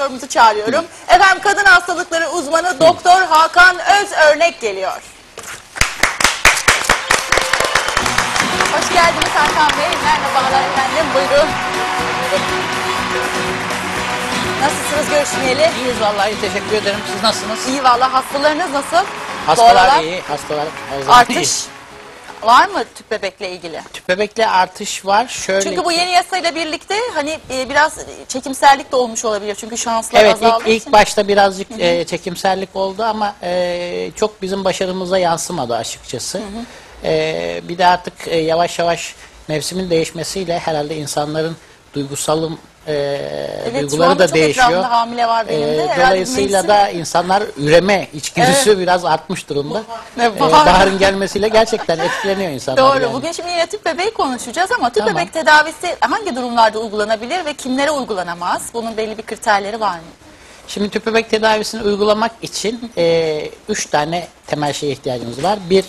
doktorumuzu çağırıyorum. Efendim kadın hastalıkları uzmanı Doktor Hakan Öz Örnek geliyor. Hoş geldiniz Hakan Bey. Merhabalar efendim. Buyurun. Nasılsınız görüşmeyeli? İyiyiz vallahi teşekkür ederim. Siz nasılsınız? İyi valla. Hastalarınız nasıl? Bu Hastalar aralar iyi. Hastalar her zaman iyi. Var mı tüp bebekle ilgili? Tüp bebekle artış var. Şöyle Çünkü bu ki- yeni yasayla birlikte hani e, biraz çekimserlik de olmuş olabilir. Çünkü şanslar Evet azaldığı ilk, ilk için. başta birazcık e, çekimserlik oldu ama e, çok bizim başarımıza yansımadı açıkçası. E, bir de artık e, yavaş yavaş mevsimin değişmesiyle herhalde insanların duygusalım e, Evet, duyguları da değişiyor. hamile var benim de. E, dolayısıyla da insanlar üreme içgüdüsü biraz artmış durumda. Evet, E, bahar. baharın gelmesiyle gerçekten etkileniyor insanlar. Doğru. yani. Bugün şimdi yine tüp bebeği konuşacağız ama tüp Tamam. bebek tedavisi hangi durumlarda uygulanabilir ve kimlere uygulanamaz? Bunun belli bir kriterleri var mı? Şimdi tüp bebek tedavisini uygulamak için e, üç tane temel şeye ihtiyacımız var. Bir,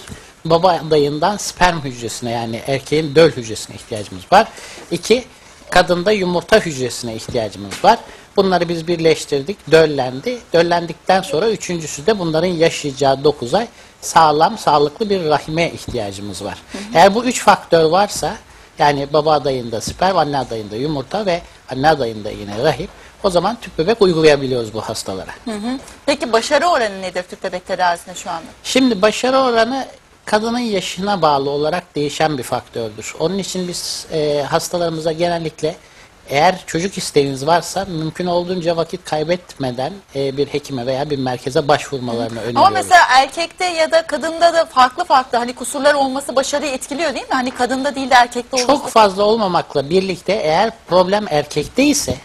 baba adayından sperm hücresine yani erkeğin döl hücresine ihtiyacımız var. İki, kadında yumurta hücresine ihtiyacımız var. Bunları biz birleştirdik, döllendi. Döllendikten sonra üçüncüsü de bunların yaşayacağı 9 ay sağlam, sağlıklı bir rahime ihtiyacımız var. Eğer bu üç faktör varsa yani baba adayında sperm, anne adayında yumurta ve anne adayında yine rahim. O zaman tüp bebek uygulayabiliyoruz bu hastalara. Hı hı. Peki başarı oranı nedir tüp bebek tedavisinde şu anda? Şimdi başarı oranı kadının yaşına bağlı olarak değişen bir faktördür. Onun için biz e, hastalarımıza genellikle eğer çocuk isteğiniz varsa mümkün olduğunca vakit kaybetmeden e, bir hekime veya bir merkeze başvurmalarını öneriyoruz. Ama mesela erkekte ya da kadında da farklı farklı hani kusurlar olması başarıyı etkiliyor değil mi? Hani kadında değil de erkekte olması. Çok fazla olmamakla birlikte eğer problem erkekte ise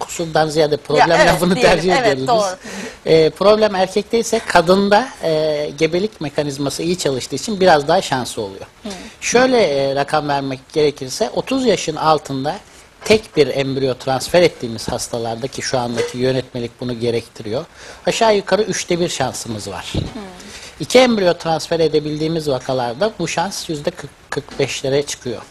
kusurdan ziyade problem Ya evet, lafını diyelim. tercih Evet, ediyoruz doğru. biz. Ee, problem erkekte ise kadında e, gebelik mekanizması iyi çalıştığı için biraz daha şansı oluyor. Şöyle e, rakam vermek gerekirse 30 yaşın altında tek bir embriyo transfer ettiğimiz hastalarda ki şu andaki yönetmelik bunu gerektiriyor. Aşağı yukarı üçte bir şansımız var. İki embriyo transfer edebildiğimiz vakalarda bu şans yüzde 45'lere çıkıyor.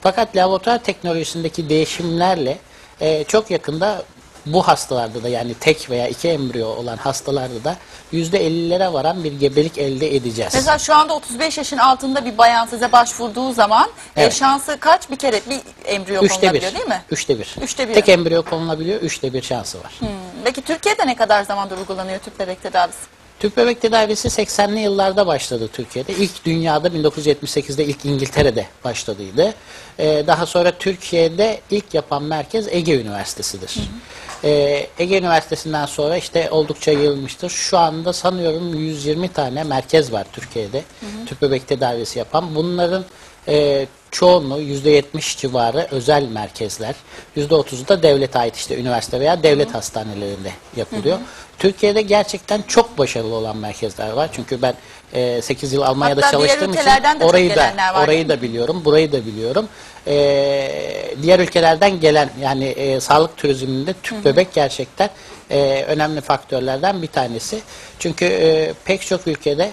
Fakat laboratuvar teknolojisindeki değişimlerle e, çok yakında bu hastalarda da yani tek veya iki embriyo olan hastalarda da yüzde 50'lere varan bir gebelik elde edeceğiz. Mesela şu anda 35 yaşın altında bir bayan size başvurduğu zaman e, Evet. şansı kaç bir kere bir embriyo Üçte bir. konulabiliyor değil mi? Üçte bir. Üçte bir. Tek embriyo konulabiliyor, üçte bir şansı var. Hmm. Peki Türkiye'de ne kadar zamandır uygulanıyor tüp bebek tedavisi? Tüp bebek tedavisi 80'li yıllarda başladı Türkiye'de. İlk dünyada 1978'de ilk İngiltere'de başladıydı. Ee, daha sonra Türkiye'de ilk yapan merkez Ege Üniversitesi'dir. Ee, Ege Üniversitesi'nden sonra işte oldukça yayılmıştır. Şu anda sanıyorum 120 tane merkez var Türkiye'de tüp bebek tedavisi yapan. Bunların e, çoğunluğu %70 civarı özel merkezler. %30'u da devlete ait işte üniversite veya devlet hastanelerinde yapılıyor. Türkiye'de gerçekten çok başarılı olan merkezler var. Çünkü ben e, 8 yıl Almanya'da Hatta çalıştığım için orayı da orayı da biliyorum, burayı da biliyorum. E, diğer ülkelerden gelen yani e, sağlık turizminde tüp bebek gerçekten e, önemli faktörlerden bir tanesi. Çünkü e, pek çok ülkede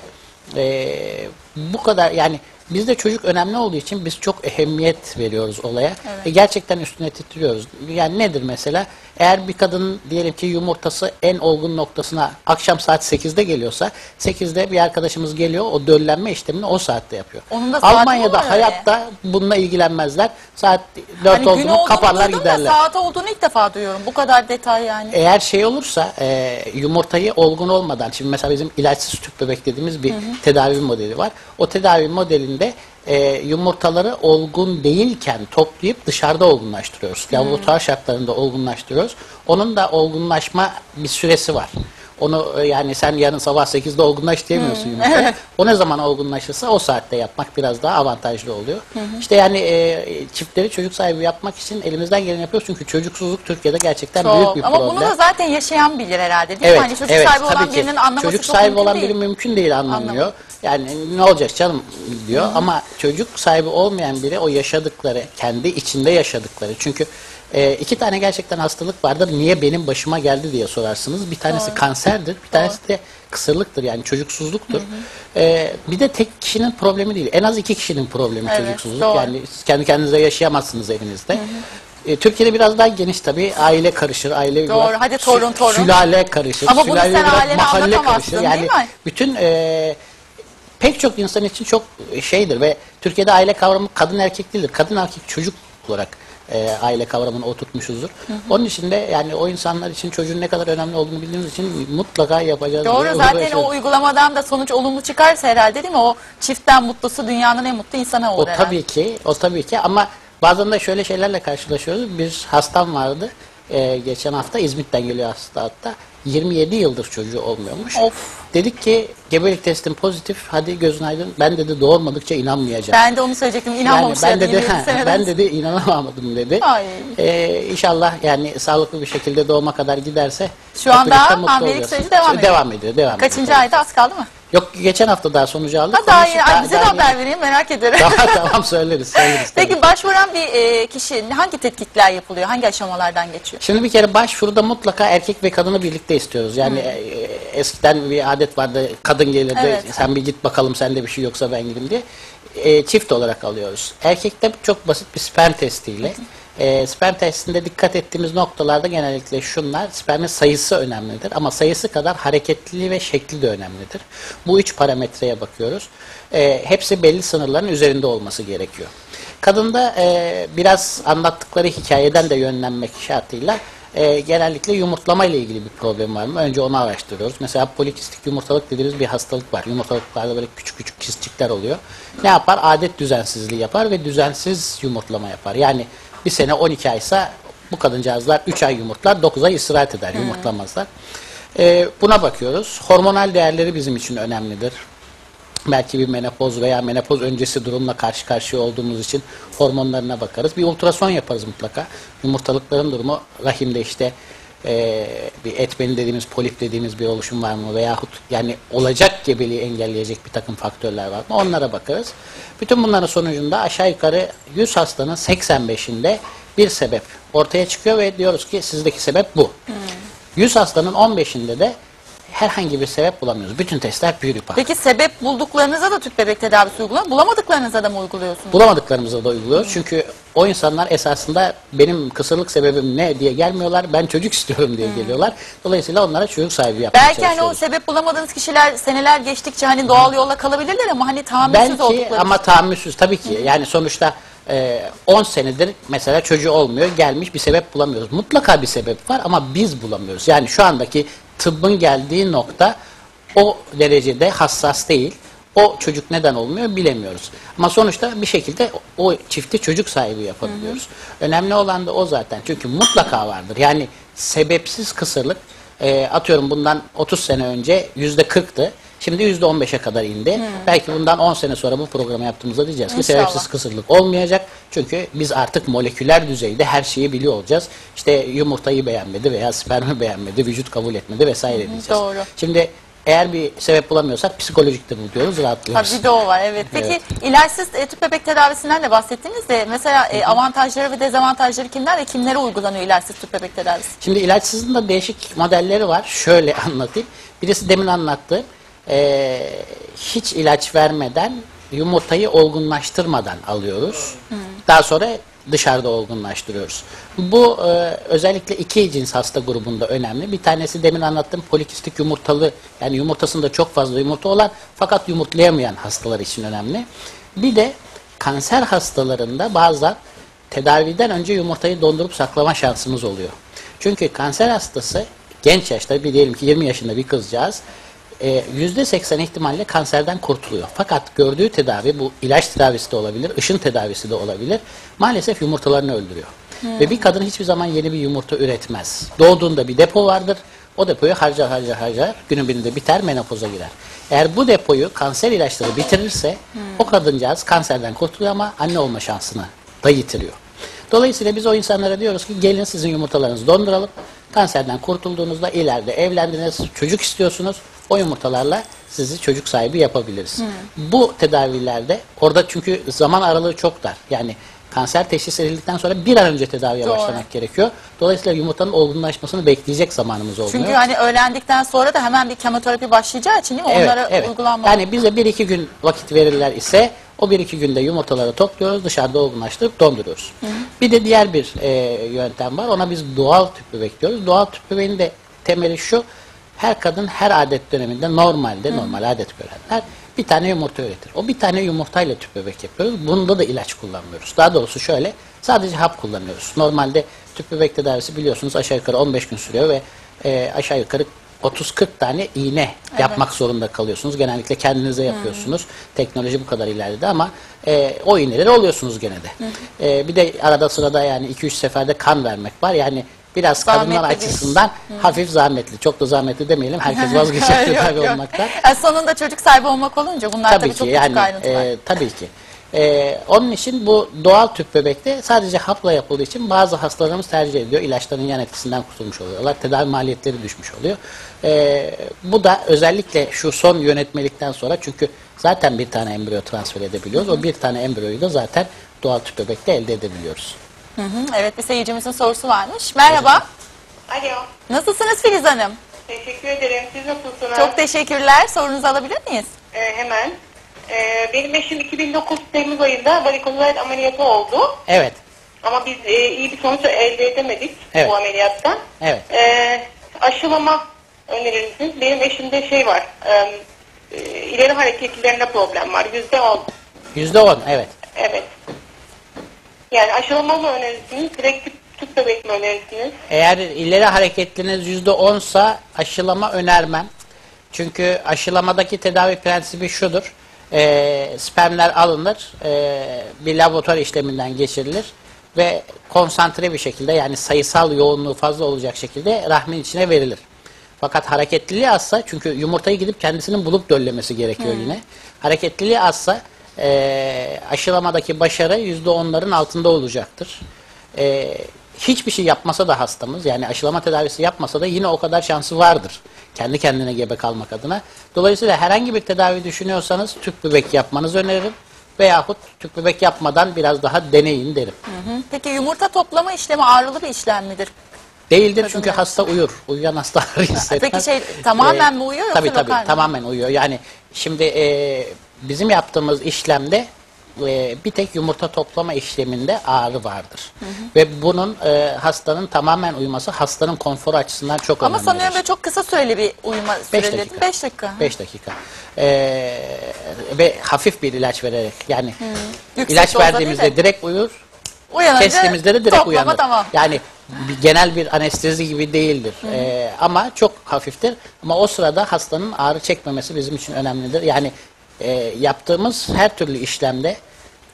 e, bu kadar yani bizde çocuk önemli olduğu için biz çok ehemmiyet veriyoruz olaya. Evet. Ve gerçekten üstüne titriyoruz. Yani nedir mesela? Eğer bir kadın diyelim ki yumurtası en olgun noktasına akşam saat 8'de geliyorsa 8'de bir arkadaşımız geliyor o döllenme işlemini o saatte yapıyor. Onun da saati Almanya'da var öyle? hayatta bununla ilgilenmezler. Saat 4 Hani olduğunu kaparlar giderler. Da, saat olduğunu ilk defa duyuyorum. Bu kadar detay yani. Eğer şey olursa e, yumurtayı olgun olmadan şimdi mesela bizim ilaçsız tüp bebek dediğimiz bir tedavi modeli var. O tedavi modelinde e, yumurtaları olgun değilken toplayıp dışarıda olgunlaştırıyoruz. Laboratuvar şartlarında olgunlaştırıyoruz. Onun da olgunlaşma bir süresi var. Onu e, yani sen yarın sabah 8'de olgunlaş diyemiyorsun yumurtaya. O ne zaman olgunlaşırsa o saatte yapmak biraz daha avantajlı oluyor. İşte yani e, çiftleri çocuk sahibi yapmak için elimizden geleni yapıyoruz. Çünkü çocuksuzluk Türkiye'de gerçekten büyük Çok. bir Ama problem. bunu da zaten yaşayan bilir herhalde değil mi? Evet, Hani çocuk evet, sahibi olan ki. birinin anlaması Çocuk sahibi olan biri mümkün değil anlamıyor. Anlamıyor. Yani ne olacak canım diyor ama çocuk sahibi olmayan biri o yaşadıkları, kendi içinde yaşadıkları. Çünkü e, iki tane gerçekten hastalık vardır. Niye benim başıma geldi diye sorarsınız. Bir tanesi kanserdir, bir tanesi de kısırlıktır yani çocuksuzluktur. E, bir de tek kişinin problemi değil. En az iki kişinin problemi Evet, çocuksuzluk. doğru. Yani siz kendi kendinize yaşayamazsınız evinizde. E, Türkiye'de biraz daha geniş tabii. Aile karışır, aile Doğru, biraz hadi torun, torun. Sülale karışır. Ama bunu sülale sen biraz mahalle karışır. Yani değil mi? bütün e, pek çok insan için çok şeydir ve Türkiye'de aile kavramı kadın erkek değildir. Kadın erkek çocuk olarak e, aile kavramını oturtmuşuzdur. Onun için de yani o insanlar için çocuğun ne kadar önemli olduğunu bildiğimiz için mutlaka yapacağız. Doğru zaten uğraşıyoruz. o uygulamadan da sonuç olumlu çıkarsa herhalde değil mi? O çiftten mutlusu dünyanın en mutlu insanı olur O herhalde. tabii ki, o tabii ki ama bazen de şöyle şeylerle karşılaşıyoruz. Bir hastam vardı. e, geçen hafta İzmit'ten geliyor hasta hatta. 27 yıldır çocuğu olmuyormuş. Of. Dedik ki gebelik testin pozitif. Hadi gözün aydın. Ben dedi doğurmadıkça inanmayacağım. Ben de onu söyleyecektim. yani İnanmamışlar ben dedi, 27 seneden. ben dedi inanamadım dedi. Ay. Ee, inşallah yani sağlıklı bir şekilde doğuma kadar giderse Şu anda hamilelik süreci devam ediyor. Devam ediyor. Devam ediyor. Kaçıncı ayda az kaldı mı? Yok geçen hafta daha sonucu aldık. Ha, daha iyi. Ay, bize de haber vereyim merak ederim. Tamam tamam söyleriz. söyleriz tabii. Peki başvuran bir e, kişi hangi tetkikler yapılıyor? Hangi aşamalardan geçiyor? Şimdi bir kere başvuruda mutlaka erkek ve kadını birlikte istiyoruz. Yani e, eskiden bir adet vardı kadın gelirdi Evet. sen bir git bakalım sende bir şey yoksa ben gideyim diye. E, çift olarak alıyoruz. Erkekte çok basit bir sperm testiyle. E, sperm testinde dikkat ettiğimiz noktalarda genellikle şunlar. Spermin sayısı önemlidir ama sayısı kadar hareketliliği ve şekli de önemlidir. Bu üç parametreye bakıyoruz. E, hepsi belli sınırların üzerinde olması gerekiyor. Kadında e, biraz anlattıkları hikayeden de yönlenmek şartıyla e, genellikle yumurtlama ile ilgili bir problem var mı? Önce onu araştırıyoruz. Mesela polikistik yumurtalık dediğimiz bir hastalık var. Yumurtalıklarda böyle küçük küçük kistçikler oluyor. Ne yapar? Adet düzensizliği yapar ve düzensiz yumurtlama yapar. Yani bir sene 12 aysa bu kadıncağızlar 3 ay yumurtlar, 9 ay istirahat eder, yumurtlamazlar. E, buna bakıyoruz. Hormonal değerleri bizim için önemlidir belki bir menopoz veya menopoz öncesi durumla karşı karşıya olduğumuz için hormonlarına bakarız. Bir ultrason yaparız mutlaka. Yumurtalıkların durumu rahimde işte eee, bir etmeni dediğimiz polip dediğimiz bir oluşum var mı veyahut yani olacak gebeliği engelleyecek bir takım faktörler var mı onlara bakarız. Bütün bunların sonucunda aşağı yukarı 100 hastanın 85'inde bir sebep ortaya çıkıyor ve diyoruz ki sizdeki sebep bu. 100 hastanın 15'inde de herhangi bir sebep bulamıyoruz. Bütün testler püripar. Peki sebep bulduklarınıza da tüp bebek tedavisi uyguluyor Bulamadıklarınıza da mı uyguluyorsunuz? Bulamadıklarımızı da uyguluyoruz. Çünkü o insanlar esasında benim kısırlık sebebim ne diye gelmiyorlar. Ben çocuk istiyorum diye geliyorlar. Dolayısıyla onlara çocuk sahibi yapmaya Belki hani o çalışıyoruz. sebep bulamadığınız kişiler seneler geçtikçe hani doğal yolla kalabilirler ama hani tahammülsüz Belki oldukları ama tahammülsüz tabii ki. Yani sonuçta e, 10 senedir mesela çocuğu olmuyor. Gelmiş bir sebep bulamıyoruz. Mutlaka bir sebep var ama biz bulamıyoruz. Yani şu andaki tıbbın geldiği nokta o derecede hassas değil. O çocuk neden olmuyor bilemiyoruz. Ama sonuçta bir şekilde o çifti çocuk sahibi yapabiliyoruz. Önemli olan da o zaten. Çünkü mutlaka vardır. Yani sebepsiz kısırlık e, atıyorum bundan 30 sene önce yüzde 40'tı. Şimdi yüzde 15'e kadar indi. Belki bundan 10 sene sonra bu programı yaptığımızda diyeceğiz ki İnşallah. sebepsiz kısırlık olmayacak. Çünkü biz artık moleküler düzeyde her şeyi biliyor olacağız. İşte yumurtayı beğenmedi veya spermi beğenmedi, vücut kabul etmedi vesaire diyeceğiz. doğru. Şimdi eğer bir sebep bulamıyorsak psikolojiktir bu diyoruz, Ha, rahatlıyoruz. bir de o var evet. Peki ilaçsız e, tüp bebek tedavisinden de bahsettiniz de mesela e, avantajları ve dezavantajları kimler ve kimlere uygulanıyor ilaçsız tüp bebek tedavisi? Şimdi ilaçsızın da değişik modelleri var. Şöyle anlatayım. Birisi demin anlattı. Ee, hiç ilaç vermeden yumurtayı olgunlaştırmadan alıyoruz. Daha sonra dışarıda olgunlaştırıyoruz. Bu e, özellikle iki cins hasta grubunda önemli. Bir tanesi demin anlattığım polikistik yumurtalı yani yumurtasında çok fazla yumurta olan fakat yumurtlayamayan hastalar için önemli. Bir de kanser hastalarında bazen tedaviden önce yumurtayı dondurup saklama şansımız oluyor. Çünkü kanser hastası genç yaşta bir diyelim ki 20 yaşında bir kızcağız e, %80 ihtimalle kanserden kurtuluyor. Fakat gördüğü tedavi bu ilaç tedavisi de olabilir, ışın tedavisi de olabilir. Maalesef yumurtalarını öldürüyor. Ve bir kadın hiçbir zaman yeni bir yumurta üretmez. Doğduğunda bir depo vardır. O depoyu harcar harcar harcar. Günün birinde biter menopoza girer. Eğer bu depoyu kanser ilaçları bitirirse o kadıncağız kanserden kurtuluyor ama anne olma şansını da yitiriyor. Dolayısıyla biz o insanlara diyoruz ki gelin sizin yumurtalarınızı donduralım. Kanserden kurtulduğunuzda ileride evlendiniz, çocuk istiyorsunuz. O yumurtalarla sizi çocuk sahibi yapabiliriz. Bu tedavilerde orada çünkü zaman aralığı çok dar. Yani kanser teşhis edildikten sonra bir an önce tedaviye Doğru. başlamak gerekiyor. Dolayısıyla yumurtanın olgunlaşmasını bekleyecek zamanımız olmuyor. Çünkü hani öğrendikten sonra da hemen bir kemoterapi başlayacağı için değil mi? Evet, Onlara evet. uygulanmalı. Yani bize bir iki gün vakit verirler ise O bir iki günde yumurtaları topluyoruz, dışarıda olgunlaştırıp donduruyoruz. Bir de diğer bir e, yöntem var. Ona biz doğal tüp bebek diyoruz. Doğal tüp bebeğin de temeli şu. Her kadın her adet döneminde normalde normal adet görenler bir tane yumurta üretir. O bir tane yumurtayla tüp bebek yapıyoruz. Bunda da ilaç kullanmıyoruz. Daha doğrusu şöyle sadece hap kullanıyoruz. Normalde tüp bebek tedavisi biliyorsunuz aşağı yukarı 15 gün sürüyor ve e, aşağı yukarı 30-40 tane iğne yapmak zorunda kalıyorsunuz. Genellikle kendinize yapıyorsunuz. Teknoloji bu kadar ilerledi ama e, o iğneleri oluyorsunuz gene de. E, bir de arada sırada yani 2-3 seferde kan vermek var. Yani biraz Zahmetli kadınlar bir- açısından hafif zahmetli. Çok da zahmetli demeyelim. Herkes tedavi yok. olmaktan. Yani sonunda çocuk sahibi olmak olunca bunlar tabii, Tabii çok ki küçük yani ayrıntılar. e, tabii ki. E, onun için bu doğal tüp bebekte sadece hapla yapıldığı için bazı hastalarımız tercih ediyor. İlaçların yan etkisinden kurtulmuş oluyorlar. Tedavi maliyetleri düşmüş oluyor. E, bu da özellikle şu son yönetmelikten sonra çünkü zaten bir tane embriyo transfer edebiliyoruz. O bir tane embriyoyu da zaten doğal tüp bebekte elde edebiliyoruz. Hı hı, evet bir seyircimizin sorusu varmış. Merhaba. Alo. Nasılsınız Filiz Hanım? Teşekkür ederim. Siz nasılsınız? Çok teşekkürler. Sorunuzu alabilir miyiz? Ee, hemen. Ee, benim eşim 2009 Temmuz ayında varikozoid ameliyatı oldu. Evet. Ama biz e, iyi bir sonuç elde edemedik Evet. bu ameliyattan. Evet. Ee, aşılama önerir misiniz? Benim eşimde şey var. E, e, ileri hareketlilerinde problem var. Yüzde on. Yüzde on evet. Evet. Yani aşılama mı önerirsiniz? Direkt tüp, tüp bebek mi önerirsiniz? Eğer ileri hareketliniz yüzde onsa aşılama önermem. Çünkü aşılamadaki tedavi prensibi şudur. Ee, spermler alınır, ee, bir laboratuvar işleminden geçirilir ve konsantre bir şekilde yani sayısal yoğunluğu fazla olacak şekilde rahmin içine verilir. Fakat hareketliliği azsa çünkü yumurtayı gidip kendisinin bulup döllemesi gerekiyor yine. Hareketliliği azsa ee, aşılamadaki başarı yüzde onların altında olacaktır. Ee, hiçbir şey yapmasa da hastamız yani aşılama tedavisi yapmasa da yine o kadar şansı vardır. Kendi kendine gebe kalmak adına. Dolayısıyla herhangi bir tedavi düşünüyorsanız tüp bebek yapmanızı öneririm. Veyahut tüp bebek yapmadan biraz daha deneyin derim. Hı hı. Peki yumurta toplama işlemi ağrılı bir işlem midir? Değildir çünkü Kadınlar. hasta uyur. Uyuyan hasta ağrı hissetmez. Peki şey, tamamen mi uyuyor yoksa Tabii tabii lokal mi? tamamen uyuyor. Yani şimdi e, bizim yaptığımız işlemde e, bir tek yumurta toplama işleminde ağrı vardır. Ve bunun e, hastanın tamamen uyuması hastanın konforu açısından çok Ama önemli. sanıyorum böyle çok kısa süreli bir uyuma 5 süreleri. dakika. 5 dakika. 5 dakika. Ee, ve hafif bir ilaç vererek yani Yüksek ilaç verdiğimizde de. direkt uyur. Uyanınca Kestiğimizde de direkt uyanır. tamam. Yani bir, genel bir anestezi gibi değildir. Ee, ama çok hafiftir. Ama o sırada hastanın ağrı çekmemesi bizim için önemlidir. Yani e, yaptığımız her türlü işlemde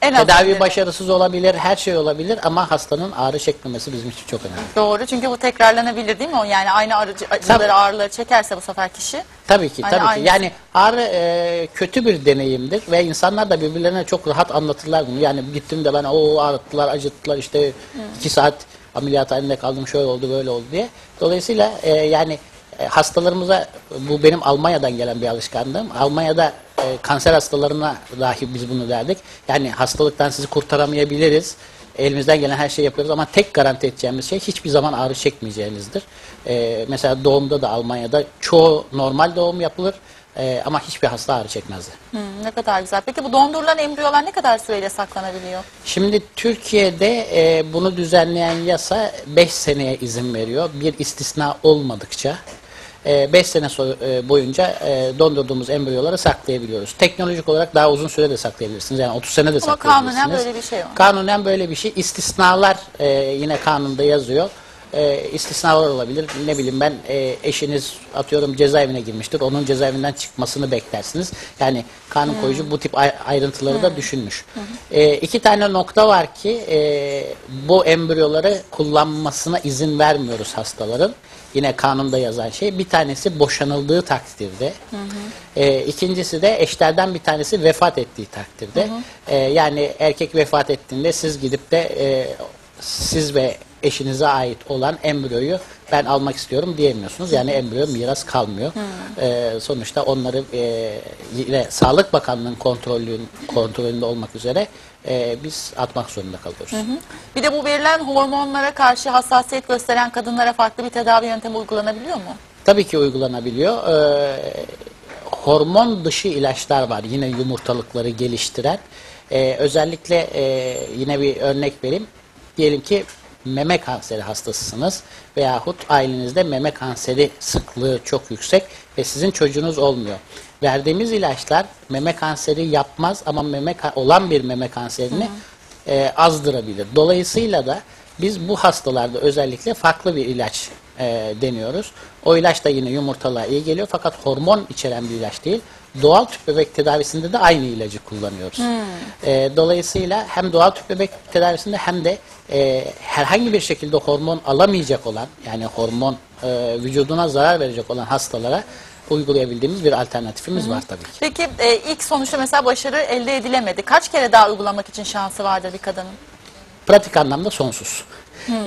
En az tedavi önce. başarısız olabilir, her şey olabilir ama hastanın ağrı çekmemesi bizim için çok önemli. Doğru çünkü bu tekrarlanabilir değil mi o? Yani aynı arıcı, acıları ağrıları çekerse bu sefer kişi. Tabii ki, Hani tabii ki. aynısı. Yani ağrı e, kötü bir deneyimdir ve insanlar da birbirlerine çok rahat anlatırlar bunu. Yani gittim de ben o ağrıttılar, acıttılar işte iki saat ameliyathanede kaldım şöyle oldu böyle oldu diye. Dolayısıyla e, yani hastalarımıza bu benim Almanya'dan gelen bir alışkanlığım. Almanya'da e, kanser hastalarına dahi biz bunu derdik. Yani hastalıktan sizi kurtaramayabiliriz. Elimizden gelen her şeyi yapıyoruz ama tek garanti edeceğimiz şey hiçbir zaman ağrı çekmeyeceğinizdir. Ee, mesela doğumda da Almanya'da çoğu normal doğum yapılır ee, ama hiçbir hasta ağrı çekmezdi. Hmm, ne kadar güzel. Peki bu dondurulan embriyolar ne kadar süreyle saklanabiliyor? Şimdi Türkiye'de e, bunu düzenleyen yasa 5 seneye izin veriyor. Bir istisna olmadıkça 5 sene so- e, boyunca e, dondurduğumuz embriyoları saklayabiliyoruz. Teknolojik olarak daha uzun süre de saklayabilirsiniz. Yani 30 sene de Ama saklayabilirsiniz. kanunen böyle bir şey var. Kanunen böyle bir şey. İstisnalar e, yine kanunda yazıyor. E, istisnalar olabilir. Ne bileyim ben e, eşiniz atıyorum cezaevine girmiştir. Onun cezaevinden çıkmasını beklersiniz. Yani kanun Hmm. koyucu bu tip ay- ayrıntıları da düşünmüş. E, iki tane nokta var ki e, bu embriyoları kullanmasına izin vermiyoruz hastaların. Yine kanunda yazan şey. Bir tanesi boşanıldığı takdirde. E, ikincisi de eşlerden bir tanesi vefat ettiği takdirde. E, yani erkek vefat ettiğinde siz gidip de e, siz ve eşinize ait olan embriyoyu ben almak istiyorum diyemiyorsunuz. Yani embriyo miras kalmıyor. E, sonuçta onları e, yine Sağlık Bakanlığı'nın kontrolün, kontrolünde olmak üzere e, biz atmak zorunda kalıyoruz. Bir de bu verilen hormonlara karşı hassasiyet gösteren kadınlara farklı bir tedavi yöntemi uygulanabiliyor mu? Tabii ki uygulanabiliyor. Ee, hormon dışı ilaçlar var yine yumurtalıkları geliştiren. E, özellikle e, yine bir örnek vereyim. Diyelim ki meme kanseri hastasısınız veyahut ailenizde meme kanseri sıklığı çok yüksek ve sizin çocuğunuz olmuyor. Verdiğimiz ilaçlar meme kanseri yapmaz ama meme olan bir meme kanserini e, azdırabilir. Dolayısıyla da biz bu hastalarda özellikle farklı bir ilaç e, deniyoruz. O ilaç da yine yumurtalığa iyi geliyor fakat hormon içeren bir ilaç değil. Doğal tüp bebek tedavisinde de aynı ilacı kullanıyoruz. E, dolayısıyla hem doğal tüp bebek tedavisinde hem de e, herhangi bir şekilde hormon alamayacak olan yani hormon e, vücuduna zarar verecek olan hastalara uygulayabildiğimiz bir alternatifimiz var tabii ki. Peki e, ilk sonuçta mesela başarı elde edilemedi. Kaç kere daha uygulamak için şansı vardır bir kadının? pratik anlamda sonsuz.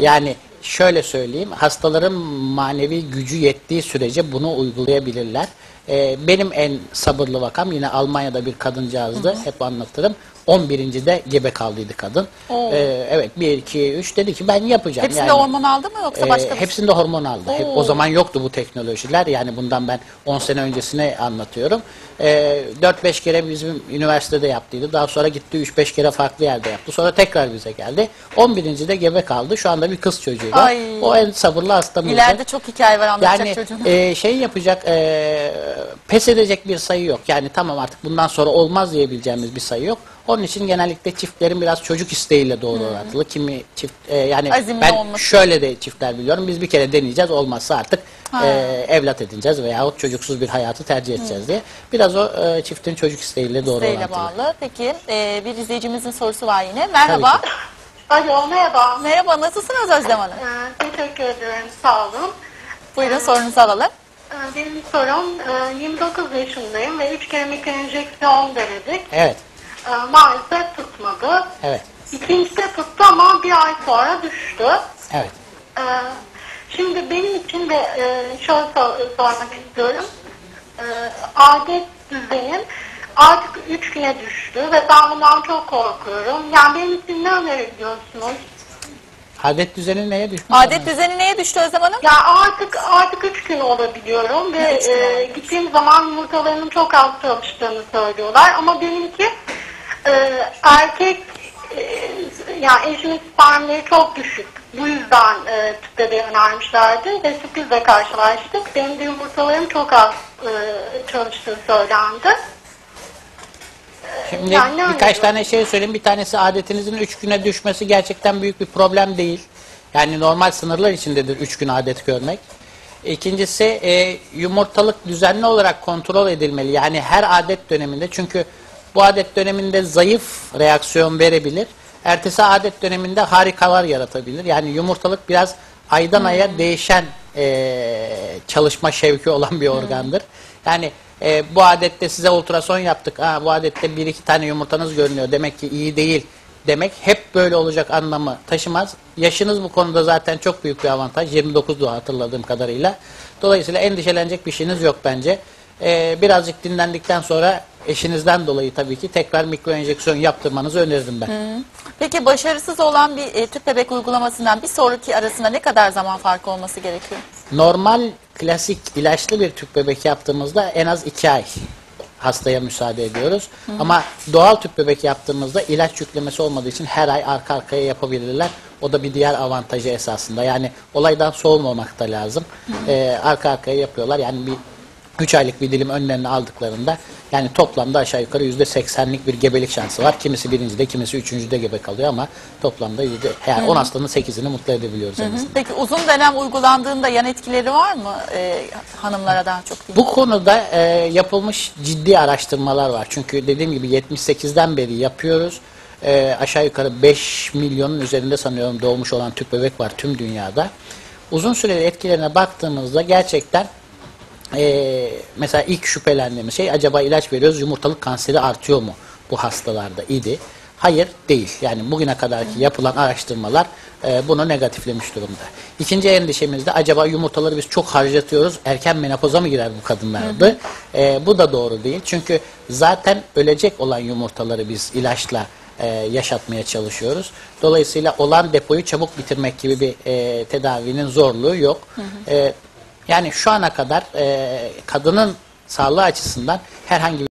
Yani şöyle söyleyeyim, hastaların manevi gücü yettiği sürece bunu uygulayabilirler. Ee, benim en sabırlı vakam yine Almanya'da bir kadıncağızdı, hep anlatırım. 11. de gebe kaldıydı kadın. Oo. Ee, evet 1, 2, 3 dedi ki ben yapacağım. Hepsinde Yani- hormon aldı mı yoksa ee, başka bir şey? hepsinde hormon aldı. Hep, o zaman yoktu bu teknolojiler. Yani bundan ben 10 sene öncesine anlatıyorum. Ee, 4-5 kere bizim üniversitede yaptıydı. Daha sonra gitti 3-5 kere farklı yerde yaptı. Sonra tekrar bize geldi. 11. de gebe kaldı. Şu anda bir kız çocuğu var. Ay. O en sabırlı hastamız. İleride çok hikaye var anlatacak Yani çocuğun. e, şey yapacak, e, pes edecek bir sayı yok. Yani tamam artık bundan sonra olmaz diyebileceğimiz bir sayı yok. Onun için genellikle çiftlerin biraz çocuk isteğiyle doğru orantılı. Kimi çift e, yani Azimli ben olması. şöyle de çiftler biliyorum. Biz bir kere deneyeceğiz. Olmazsa artık Ha. e, evlat edineceğiz veyahut çocuksuz bir hayatı tercih edeceğiz diye. Biraz o e, çiftin çocuk isteğiyle doğru İsteğiyle orantılı. bağlı. Peki e, bir izleyicimizin sorusu var yine. Merhaba. Alo merhaba. Merhaba nasılsınız Özlem Hanım? Ee, teşekkür ederim sağ olun. Buyurun sorunuzu alalım. Ee, benim sorum e, 29 yaşındayım ve 3 kere enjeksiyon denedik. Evet. Ee, maalesef tutmadı. Evet. İkincisi de tuttu ama bir ay sonra düştü. Evet. Ee, şimdi benim için de e, şöyle sor- sormak istiyorum. Adet düzenim artık 3 güne düştü ve ben bundan çok korkuyorum. Yani benim için ne öneriyorsunuz? Adet düzeni neye düşmüş? Adet düzeni neye düştü Özlem Hanım? Ya artık artık üç gün olabiliyorum ve Üç gün e, gittiğim zaman yumurtalarının çok az çalıştığını söylüyorlar ama benimki e, erkek e, yani eşimin spermleri çok düşük. Bu yüzden e, tüp bebeği önermişlerdi ve sürprizle karşılaştık. Benim de yumurtalarım çok az e, çalıştığı söylendi. Şimdi ne birkaç tane şey söyleyeyim. Bir tanesi adetinizin 3 güne düşmesi gerçekten büyük bir problem değil. Yani normal sınırlar içindedir 3 gün adet görmek. İkincisi e, yumurtalık düzenli olarak kontrol edilmeli. Yani her adet döneminde çünkü bu adet döneminde zayıf reaksiyon verebilir. Ertesi adet döneminde harikalar yaratabilir. Yani yumurtalık biraz aydan aya değişen e, çalışma şevki olan bir organdır. Yani e, bu adette size ultrason yaptık. Ha, bu adette bir iki tane yumurtanız görünüyor. Demek ki iyi değil demek hep böyle olacak anlamı taşımaz. Yaşınız bu konuda zaten çok büyük bir avantaj. 29'du hatırladığım kadarıyla. Dolayısıyla endişelenecek bir şeyiniz yok bence. E, birazcık dinlendikten sonra eşinizden dolayı tabii ki tekrar mikro enjeksiyon yaptırmanızı öneririm ben. Peki başarısız olan bir e, tüp bebek uygulamasından bir sonraki arasında ne kadar zaman farkı olması gerekiyor? Normal klasik ilaçlı bir tüp bebek yaptığımızda en az 2 ay hastaya müsaade ediyoruz. Ama doğal tüp bebek yaptığımızda ilaç yüklemesi olmadığı için her ay arka arkaya yapabilirler. O da bir diğer avantajı esasında. Yani olaydan soğumamak da lazım. Ee, arka arkaya yapıyorlar. Yani bir 3 aylık bir dilim önlerine aldıklarında yani toplamda aşağı yukarı %80'lik bir gebelik şansı var. Kimisi birincide, kimisi üçüncüde gebe kalıyor ama toplamda yüzde yani 10 hastanın 8'ini mutlu edebiliyoruz en azından. Peki uzun dönem uygulandığında yan etkileri var mı e, hanımlara daha çok? Bu konuda e, yapılmış ciddi araştırmalar var. Çünkü dediğim gibi 78'den beri yapıyoruz. E, aşağı yukarı 5 milyonun üzerinde sanıyorum doğmuş olan tüp bebek var tüm dünyada. Uzun süreli etkilerine baktığımızda gerçekten e, mesela ilk şüphelendiğimiz şey acaba ilaç veriyoruz yumurtalık kanseri artıyor mu bu hastalarda idi. Hayır değil. Yani bugüne kadarki yapılan araştırmalar e, bunu negatiflemiş durumda. İkinci endişemiz de acaba yumurtaları biz çok harcatıyoruz. Erken menopoza mı girer bu kadınlarda? E, bu da doğru değil. Çünkü zaten ölecek olan yumurtaları biz ilaçla e, yaşatmaya çalışıyoruz. Dolayısıyla olan depoyu çabuk bitirmek gibi bir e, tedavinin zorluğu yok. E, yani şu ana kadar e, kadının sağlığı açısından herhangi bir